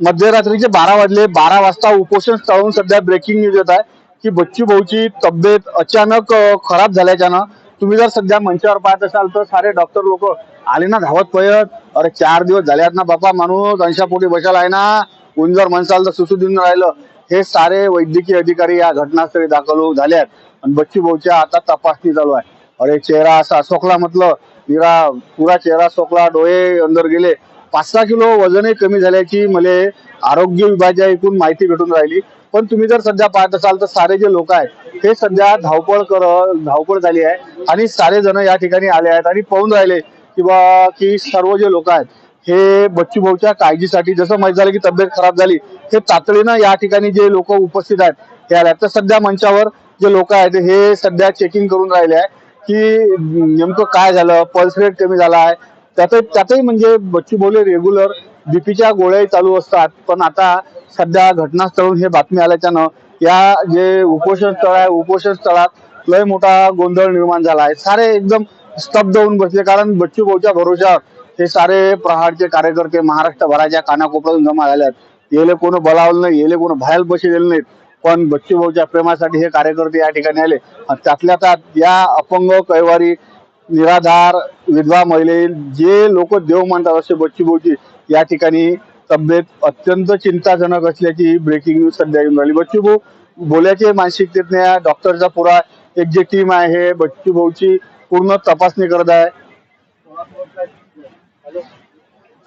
मध्यरात्रीचे बारा वाजले. बारा वाजता उपोषण स्थळून सध्या ब्रेकिंग न्यूज येत आहे की बच्चू भाऊची तब्येत अचानक खराब झाल्याच्यानं तुम्ही जर सध्या मंचावर पाहत असाल तर सारे डॉक्टर लोक आले ना धावत पळत. अरे चार दिवस झाले आहेत ना बापा माणूस अंशापोटी बसायला आहे ना. कोण जर म्हणसाल तर सुसू देऊन राहिलं. हे सारे वैद्यकीय अधिकारी या घटनास्थळी दाखल होऊन झाले आहेत आणि बच्चू भाऊच्या आता तपासणी चालू आहे. अरे चेहरा असा सोकला म्हटलं. निरा पुरा चेहरा सोकला डोळे अंदर गेले. पाच सहा किलो वजनही कमी झाल्याची मला आरोग्य विभागाच्या एकूण माहिती भेटून राहिली पण तुम्ही जर सध्या पाहत असाल तर सारे जे लोक आहेत हे सध्या धावपळ कर धावपळ झाली आहे आणि सारे जण या ठिकाणी आले आहेत आणि पाहून राहिले की बा की सर्व जे लोक आहेत हे बच्चू भाऊच्या काळजीसाठी जसं माहीत झालं की तब्येत खराब झाली हे तातडीनं या ठिकाणी जे लोक उपस्थित आहेत हे आले आहेत. तर सध्या मंचावर जे लोक आहेत हे सध्या चेकिंग करून राहिले आहे की नेमकं काय झालं पल्स रेट कमी झाला आहे त्यात त्यातही म्हणजे बच्चू बोले रेग्युलर बीपीच्या गोळ्याही चालू असतात. पण आता सध्या घटनास्थळून हे बातमी आल्याच्यानं या जे उपोषण स्थळ आहे उपोषण स्थळात लय मोठा गोंधळ निर्माण झाला आहे. सारे एकदम स्तब्ध होऊन बसले. कारण बच्चू भाऊच्या भरोशावर हे सारे प्रहारचे कार्यकर्ते महाराष्ट्रभराच्या कानाकोपऱ्यातून जमा झाले आहेत. येले कोण बोलावलं नाही येले कोण बाहेर बसलेले नाहीत. पण बच्चू भाऊच्या प्रेमासाठी हे कार्यकर्ते या ठिकाणी आले. आणि त्यातल्या त्यात या अपंग कैवारी निराधार विधवा महिले जे लोक देव मानतात असे बच्ची भाऊची या ठिकाणी तब्येत अत्यंत चिंताजनक असल्याची ब्रेकिंग न्यूज सध्या येऊन राहिली. बच्चू भाऊ बोलायचे मानसिकतेतने या डॉक्टरचा पुरा एक जे टीम आहे हे बच्चू भाऊची पूर्ण तपासणी करत आहे.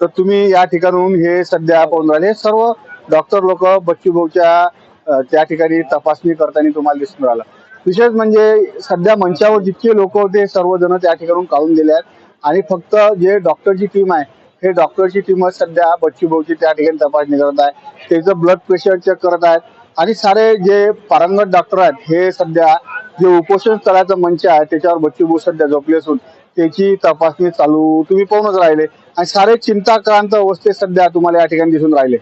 तर तुम्ही या ठिकाणून हे सध्या पाहून राहिले. सर्व डॉक्टर लोक बच्चू भाऊच्या त्या ठिकाणी तपासणी करताना तुम्हाला दिसून राहिला. विशेष म्हणजे सध्या मंचावर जितके लोक होते सर्वजण त्या ठिकाणून काढून गेले आहेत. आणि फक्त जे डॉक्टरची टीम आहे हे डॉक्टरची टीमच सध्या बच्चू भाऊची त्या ठिकाणी तपासणी करत आहे. त्याचं ब्लड प्रेशर चेक करत आहेत. आणि सारे जे पारंगत डॉक्टर आहेत हे सध्या जे उपोषण स्थळाचं मंच आहे त्याच्यावर बच्चू भाऊ सध्या झोपले असून त्याची तपासणी चालू तुम्ही पाहूनच राहिले. आणि सारे चिंताक्रांत अवस्थेत सध्या तुम्हाला या ठिकाणी दिसून राहिले.